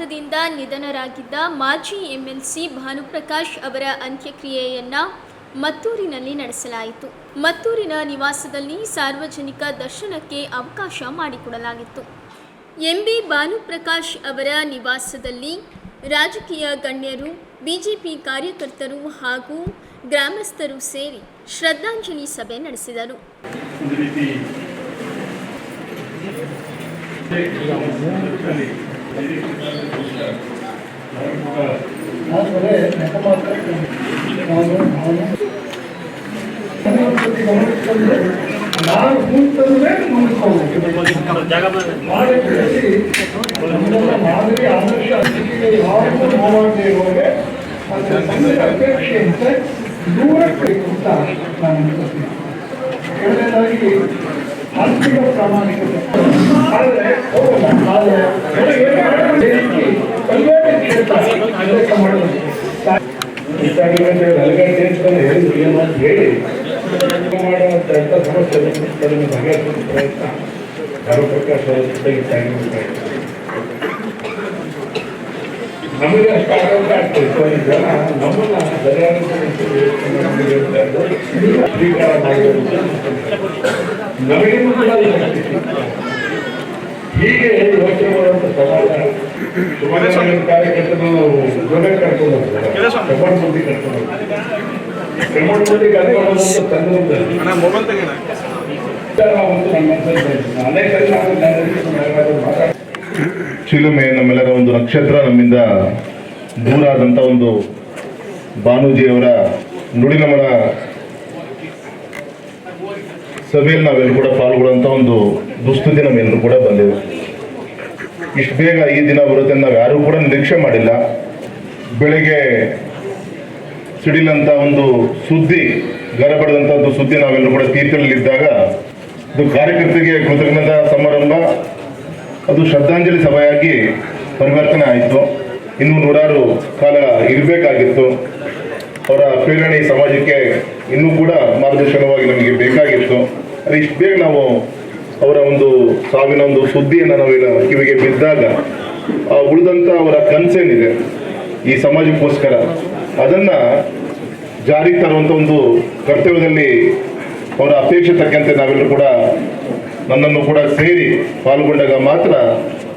ಅಪಘಾತದಿಂದ ನಿಧನರಾಗಿದ್ದ ಮಾಜಿ ಎಂಎಲ್ಸಿ ಭಾನುಪ್ರಕಾಶ್ ಅವರ ಅಂತ್ಯಕ್ರಿಯೆಯನ್ನ ಮತ್ತೂರಿನಲ್ಲಿ ನಡೆಸಲಾಯಿತು. ಮತ್ತೂರಿನ ನಿವಾಸದಲ್ಲಿ ಸಾರ್ವಜನಿಕ ದರ್ಶನಕ್ಕೆ ಅವಕಾಶ ಮಾಡಿಕೊಡಲಾಗಿತ್ತು. ಎಂಬಿ ಭಾನುಪ್ರಕಾಶ್ ಅವರ ನಿವಾಸದಲ್ಲಿ ರಾಜಕೀಯ ಗಣ್ಯರು, ಬಿಜೆಪಿ ಕಾರ್ಯಕರ್ತರು ಹಾಗೂ ಗ್ರಾಮಸ್ಥರು ಸೇರಿ ಶ್ರದ್ಧಾಂಜಲಿ ಸಭೆ ನಡೆಸಿದರು. ಒಂದು ರೀತಿ ಆಮೇಲೆ ನೆಪ ಮಾತ್ರ ನಾನು ನಾನು ಗಮನಿಸ್ಕೊಂಡ್ರೆ ನಾನು ಕೂತಂದ್ರೆ ಮುಂದಕ್ಕೆ ಹೋಗ್ಬೇಕು ಮಾಡಿ ಬೆಳೆಸಿ ನಮ್ಮೆಲ್ಲ ಮಾದರಿ ಆದರ್ಶ ಸ್ಥಿತಿಗೆ ಯಾರಿಗೂ ನೋವಾಗದೆ ಇರುವಾಗ ಅದರ ಸಂಘದ ಅಪೇಕ್ಷೆಯಂತೆ ದೂರಕ್ಕೆ ಅಂತ ನಾನು ಅನ್ಕೋತೀನಿ ಎರಡನೇದಾಗಿ ಆರ್ಥಿಕ ಪ್ರಾಮಾಣಿಕತೆ ಆದರೆ ಹೋಗಲ್ಲ ಆದರೆ ಕಲ್ಯಾಣ ಕ್ಷೇತ್ರ ಕೆಲಸ ಮಾಡೋದು ಇದ್ದಾಗಿರುವಂತೆ ನಲಗಟ್ಟೆ ಅಂತ ಹೇಳಿದ್ರು ಏನು ಅಂತ ಹೇಳಿ ಮಾಡುವಂಥ ಎಂಥ ಸಮಸ್ಯೆ ಅದನ್ನು ಬಗೆಹರಿಸುವ ಪ್ರಯತ್ನ ಭಾನುಪ್ರಕಾಶ್ ಅವರ ಜೊತೆಗೆ ಇದ್ದಾಗಿರುವ ಪ್ರಯತ್ನ ನಮಗೆ ಅಷ್ಟು ಆರೋಗ್ಯ ಆಗ್ತದೆ. ಕೆಲವು ನಮ್ಮನ್ನ. ಸ್ವೀಕಾರ ಮಾಡಬೇಕು ನಮಗೇನು ಕೂಡ ಹೀಗೆ ಯೋಚನೆ ಮಾಡುವಂಥ ಸಮಾಜ. ಸುಮಾರು ಕಾರ್ಯಕರ್ತರು ಜೊತೆ ಕರ್ಕೊಂಡು ಪ್ರಮಾಣ ಬುದ್ಧಿ ಕರ್ಕೊಂಡು ಪ್ರಮಾಣ ಬುದ್ಧಿ ಕರ್ಕೊಂಡು ತಂದು ಅನೇಕ ಸರಿ ನಾವು ಜ್ಞಾನದಲ್ಲಿ ಮಾತಾಡ್ತೀವಿ ಚಿಲುಮೆ ನಮ್ಮೆಲ್ಲರ ಒಂದು ನಕ್ಷತ್ರ, ನಮ್ಮಿಂದ ದೂರ ಆದಂಥ ಒಂದು ಭಾನುಜಿಯವರ ನುಡಿನಮನ ಸಭೆಯಲ್ಲಿ ನಾವೆಲ್ಲರೂ ಕೂಡ ಪಾಲ್ಗೊಳ್ಳುವಂಥ ಒಂದು ದುಸ್ಥಿತಿ ನಮ್ಮೆಲ್ಲರೂ ಕೂಡ ಬಂದಿದೆ. ಇಷ್ಟು ಬೇಗ ಈ ದಿನ ಬರುತ್ತೆ ನಾವು ಯಾರೂ ಕೂಡ ನಿರೀಕ್ಷೆ ಮಾಡಿಲ್ಲ. ಬೆಳಗ್ಗೆ ಸಿಡಿಲಂತ ಒಂದು ಸುದ್ದಿ ಗರ ಒಂದು ಸುದ್ದಿ ನಾವೆಲ್ಲರೂ ಕೂಡ ತೀರ್ಥದಲ್ಲಿದ್ದಾಗ ಇದು ಕಾರ್ಯಕರ್ತರಿಗೆ ಕೃತಜ್ಞತಾ ಸಮಾರಂಭ ಅದು ಶ್ರದ್ಧಾಂಜಲಿ ಸಭೆಯಾಗಿ ಪರಿವರ್ತನೆ ಆಯಿತು. ಇನ್ನು ನೂರಾರು ಕಾಲ ಇರಬೇಕಾಗಿತ್ತು. ಅವರ ಪ್ರೇರಣೆ ಸಮಾಜಕ್ಕೆ ಇನ್ನೂ ಕೂಡ ಮಾರ್ಗದರ್ಶನವಾಗಿ ನಮಗೆ ಬೇಕಾಗಿತ್ತು. ಅದು ಇಷ್ಟು ಬೇಗ ನಾವು ಅವರ ಒಂದು ಸಾವಿನ ಒಂದು ಸುದ್ದಿಯನ್ನು ನಾವೀಗ ಕಿವಿಗೆ ಬಿದ್ದಾಗ ಆ ಉಳಿದಂಥ ಅವರ ಕನಸೇನಿದೆ ಈ ಸಮಾಜಕ್ಕೋಸ್ಕರ. ಅದನ್ನು ಜಾರಿಗೆ ತರುವಂಥ ಒಂದು ಕರ್ತವ್ಯದಲ್ಲಿ ಅವರ ಅಪೇಕ್ಷೆ ತಕ್ಕಂತೆ ನಾವೆಲ್ಲರೂ ಕೂಡ ನನ್ನನ್ನು ಕೂಡ ಸೇರಿ ಪಾಲ್ಗೊಂಡಾಗ ಮಾತ್ರ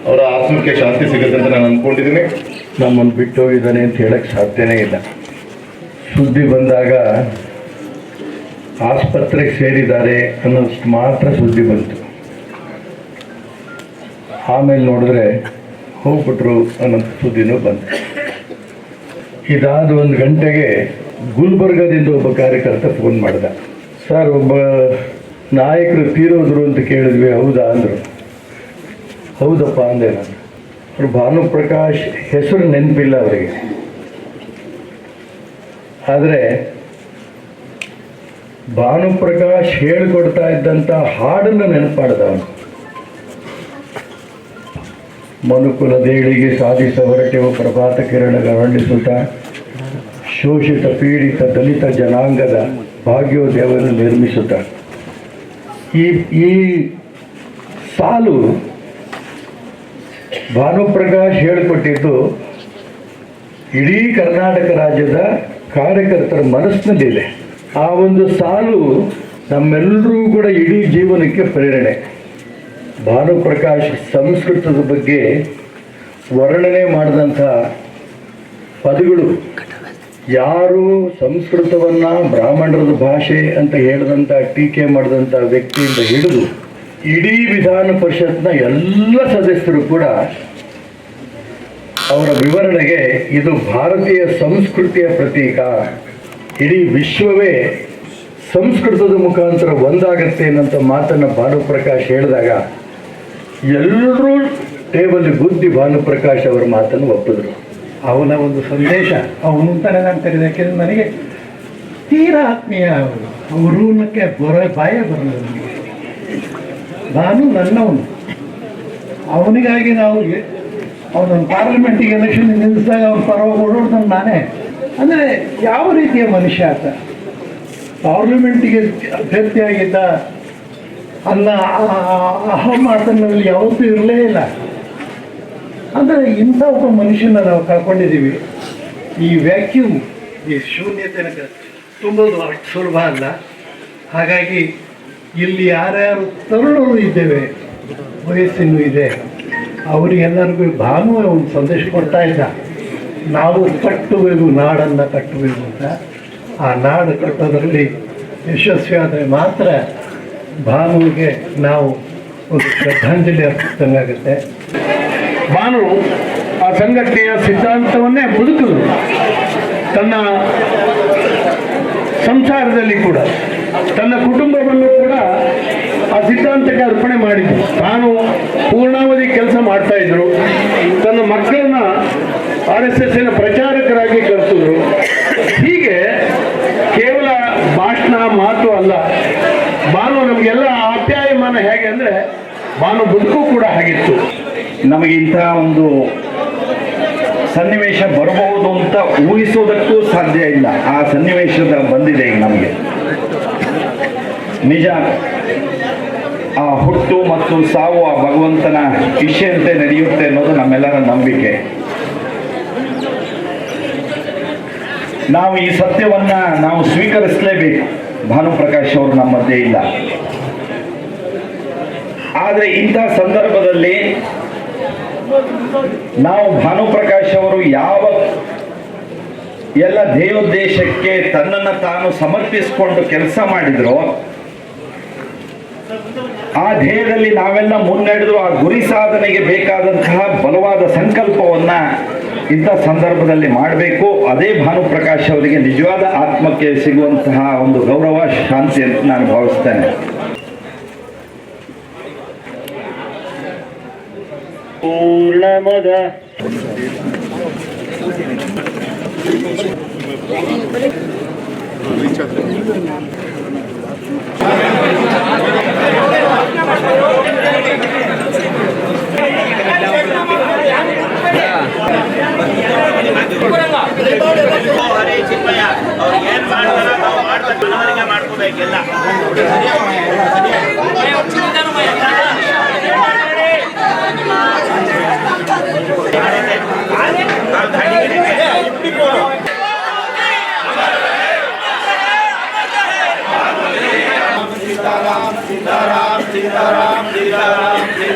ಅವರ ಆತ್ಮಕ್ಕೆ ಶಾಂತಿ ಸಿಗುತ್ತೆ ಅಂತ ನಾನು ಅಂದ್ಕೊಂಡಿದ್ದೀನಿ ನಮ್ಮನ್ನು ಬಿಟ್ಟು ಹೋಗಿದ್ದಾನೆ ಅಂತ ಹೇಳಕ್ಕೆ ಸಾಧ್ಯನೇ ಇಲ್ಲ. ಸುದ್ದಿ ಬಂದಾಗ ಆಸ್ಪತ್ರೆಗೆ ಸೇರಿದ್ದಾರೆ ಅನ್ನೋಷ್ಟು ಮಾತ್ರ ಸುದ್ದಿ ಬಂತು. ಆಮೇಲೆ ನೋಡಿದ್ರೆ ಹೋಗ್ಬಿಟ್ರು ಅನ್ನೋ ಸುದ್ದಿನೂ ಬಂತು. ಇದಾದ ಒಂದು ಗಂಟೆಗೆ ಗುಲ್ಬರ್ಗದಿಂದ ಒಬ್ಬ ಕಾರ್ಯಕರ್ತ ಫೋನ್ ಮಾಡಿದ. ಸರ್, ಒಬ್ಬ ನಾಯಕರು ತೀರೋದ್ರು ಅಂತ ಕೇಳಿದ್ವಿ, ಹೌದಾ ಅಂದರು. ಹೌದಪ್ಪ ಅಂದೆ ನಾನು. ಭಾನುಪ್ರಕಾಶ್ ಹೆಸರು ನೆನಪಿಲ್ಲ ಅವರಿಗೆ. ಆದರೆ ಭಾನುಪ್ರಕಾಶ್ ಹೇಳಿಕೊಡ್ತಾ ಇದ್ದಂಥ ಹಾಡನ್ನು ನೆನಪಾಡ್ದ ಅವನು. ಮನುಕುಲದೇಳಿಗೆ ಸಾಧಿಸ ಹೊರಟಿವ ಪ್ರಭಾತ ಕಿರಣ ಹೊರಡಿಸುತ್ತಾ ಶೋಷಿತ ಪೀಡಿತ ದಲಿತ ಜನಾಂಗದ ಭಾಗ್ಯೋದಯವನ್ನು ನಿರ್ಮಿಸುತ್ತಾ. ಈ ಈ ಸಾಲು ಭಾನುಪ್ರಕಾಶ್ ಹೇಳಿಕೊಟ್ಟಿದ್ದು ಇಡೀ ಕರ್ನಾಟಕ ರಾಜ್ಯದ ಕಾರ್ಯಕರ್ತರ ಮನಸ್ಸಿನಲ್ಲಿದೆ ಆ ಒಂದು ಸಾಲು ನಮ್ಮೆಲ್ಲರೂ ಕೂಡ ಇಡೀ ಜೀವನಕ್ಕೆ ಪ್ರೇರಣೆ. ಭಾನುಪ್ರಕಾಶ್ ಸಂಸ್ಕೃತದ ಬಗ್ಗೆ ವರ್ಣನೆ ಮಾಡಿದಂಥ ಪದಗಳು ಯಾರು ಸಂಸ್ಕೃತವನ್ನ ಬ್ರಾಹ್ಮಣರದ ಭಾಷೆ ಅಂತ ಹೇಳಿದಂಥ ಟೀಕೆ ಮಾಡಿದಂಥ ವ್ಯಕ್ತಿಯಿಂದ ಹಿಡಿದು ಇಡೀ ವಿಧಾನ ಪರಿಷತ್ನ ಎಲ್ಲ ಸದಸ್ಯರು ಕೂಡ ಅವರ ವಿವರಣೆಗೆ ಇದು ಭಾರತೀಯ ಸಂಸ್ಕೃತಿಯ ಪ್ರತೀಕ. ಇಡೀ ವಿಶ್ವವೇ ಸಂಸ್ಕೃತದ ಮುಖಾಂತರ ಒಂದಾಗತ್ತೆ ಅನ್ನೋಂಥ ಮಾತನ್ನು ಭಾನುಪ್ರಕಾಶ್ ಹೇಳಿದಾಗ ಎಲ್ಲರೂ ಟೇಬಲ್ ಗುದ್ದಿ ಭಾನುಪ್ರಕಾಶ್ ಅವರ ಮಾತನ್ನು ಒಪ್ಪಿದ್ರು. ಅವನ ಒಂದು ಸಂದೇಶ ಅವನು ಅಂತಾನೆ ನಾನು ಕರೀದೆ ಯಾಕೆಂದ್ರೆ ನನಗೆ ತೀರಾ ಆತ್ಮೀಯ ಅವರು ಅವರೂನಕ್ಕೆ ಬರ ಬಾಯೇ ಬರಲ್ಲ ನನಗೆ ನಾನು ನನ್ನವನು ಅವನಿಗಾಗಿ ನಾವು ಅವನೊಂದು ಪಾರ್ಲಿಮೆಂಟಿಗೆ ಎಲೆಕ್ಷನ್ ನಿಲ್ಲಿಸಿದಾಗ ಅವ್ನು ಪರವಾಗಿ ಓಡೋಡ್ತಾನೆ ನಾನೇ ಅಂದರೆ ಯಾವ ರೀತಿಯ ಮನುಷ್ಯ ಆತ ಪಾರ್ಲಿಮೆಂಟಿಗೆ ಅಭ್ಯರ್ಥಿಯಾಗಿದ್ದ ಅನ್ನ ಅಹಮಾತನಲ್ಲಿ ಯಾವತ್ತೂ ಇರಲೇ ಇಲ್ಲ ಅಂದರೆ ಇಂಥ ಒಬ್ಬ ಮನುಷ್ಯನ ನಾವು ಕಳ್ಕೊಂಡಿದ್ದೀವಿ. ಈ ವ್ಯಾಕ್ಯೂಮ್ ಈ ಶೂನ್ಯತೆ ತುಂಬೋದು ಅಷ್ಟು ಸುಲಭ ಅಲ್ಲ. ಹಾಗಾಗಿ ಇಲ್ಲಿ ಯಾರ್ಯಾರು ತರುಣರು ಇದ್ದೇವೆ, ವಯಸ್ಸಿನೂ ಇದೆ. ಅವರಿಗೆಲ್ಲರಿಗೂ ಭಾನು ಒಂದು ಸಂದೇಶ ಕೊಡ್ತಾ ಇದ್ದ. ನಾವು ಕಟ್ಟುವೆವು, ನಾಡನ್ನು ಕಟ್ಟುವೆವು ಅಂತ. ಆ ನಾಡು ಕಟ್ಟೋದರಲ್ಲಿ ಯಶಸ್ವಿ ಆದರೆ ಮಾತ್ರ ಭಾನುವಿಗೆ ನಾವು ಒಂದು ಶ್ರದ್ಧಾಂಜಲಿ ಅರ್ಪಿಸಿದಂಗಾಗುತ್ತೆ. ಭಾನು ಆ ಸಂಘಟನೆಯ ಸಿದ್ಧಾಂತವನ್ನೇ ಬದುಕಿದ್ರು ತನ್ನ ಸಂಸಾರದಲ್ಲಿ ಕೂಡ, ತನ್ನ ಕುಟುಂಬವನ್ನು ಕೂಡ ಆ ಸಿದ್ಧಾಂತಕ್ಕೆ ಅರ್ಪಣೆ ಮಾಡಿದ್ರು. ತಾನು ಪೂರ್ಣಾವಧಿ ಕೆಲಸ ಮಾಡ್ತಾ ಇದ್ರು. ತನ್ನ ಮಕ್ಕಳನ್ನ ಆರ್ ಎಸ್ ಎಸ್ಸಿನ ಪ್ರಚಾರಕರಾಗಿ ಕರೆಸಿದ್ರು. ಹೀಗೆ ಕೇವಲ ಭಾಷಣ ಮಾತು ಅಲ್ಲ ಬಾನು ನಮಗೆಲ್ಲ ಆಪ್ಯಾಯಮಾನ ಹೇಗೆ ಅಂದರೆ ಭಾನು ಬದುಕು ಕೂಡ ಹಾಗಿತ್ತು. ನಮಗೆ ಇಂತಹ ಒಂದು ಸನ್ನಿವೇಶ ಬರಬಹುದು ಅಂತ ಊಹಿಸೋದಕ್ಕೂ ಸಾಧ್ಯ ಇಲ್ಲ. ಆ ಸನ್ನಿವೇಶದ ಬಂದಿದೆ ಈಗ ನಮಗೆ. ನಿಜ, ಆ ಹುಟ್ಟು ಮತ್ತು ಸಾವು ಆ ಭಗವಂತನ ಇಚ್ಛೆಯಂತೆ ನಡೆಯುತ್ತೆ ಅನ್ನೋದು ನಮ್ಮೆಲ್ಲರ ನಂಬಿಕೆ. ನಾವು ಈ ಸತ್ಯವನ್ನ ನಾವು ಸ್ವೀಕರಿಸಲೇಬೇಕು. ಭಾನುಪ್ರಕಾಶ್ ಅವರು ನಮ್ಮ ಮಧ್ಯೆ ಇಲ್ಲ. ಆದರೆ ಇಂಥ ಸಂದರ್ಭದಲ್ಲಿ ನಾವು ಭಾನುಪ್ರಕಾಶ್ ಅವರು ಯಾವ ಎಲ್ಲ ದೇವೋದ್ದೇಶಕ್ಕೆ ತನ್ನನ್ನು ತಾನು ಸಮರ್ಪಿಸಿಕೊಂಡು ಕೆಲಸ ಮಾಡಿದ್ರು, ಆ ಧ್ಯೇಯದಲ್ಲಿ ನಾವೆಲ್ಲ ಮುನ್ನಡೆದು ಆ ಗುರಿ ಸಾಧನೆಗೆ ಬೇಕಾದಂತಹ ಬಲವಾದ ಸಂಕಲ್ಪವನ್ನ ಇಂಥ ಸಂದರ್ಭದಲ್ಲಿ ಮಾಡಬೇಕು. ಅದೇ ಭಾನುಪ್ರಕಾಶ್ ಅವರಿಗೆ ನಿಜವಾದ ಆತ್ಮಕ್ಕೆ ಸಿಗುವಂತಹ ಒಂದು ಗೌರವ, ಶಾಂತಿ ಅಂತ ನಾನು ಭಾವಿಸ್ತೇನೆ. నమద రీచ్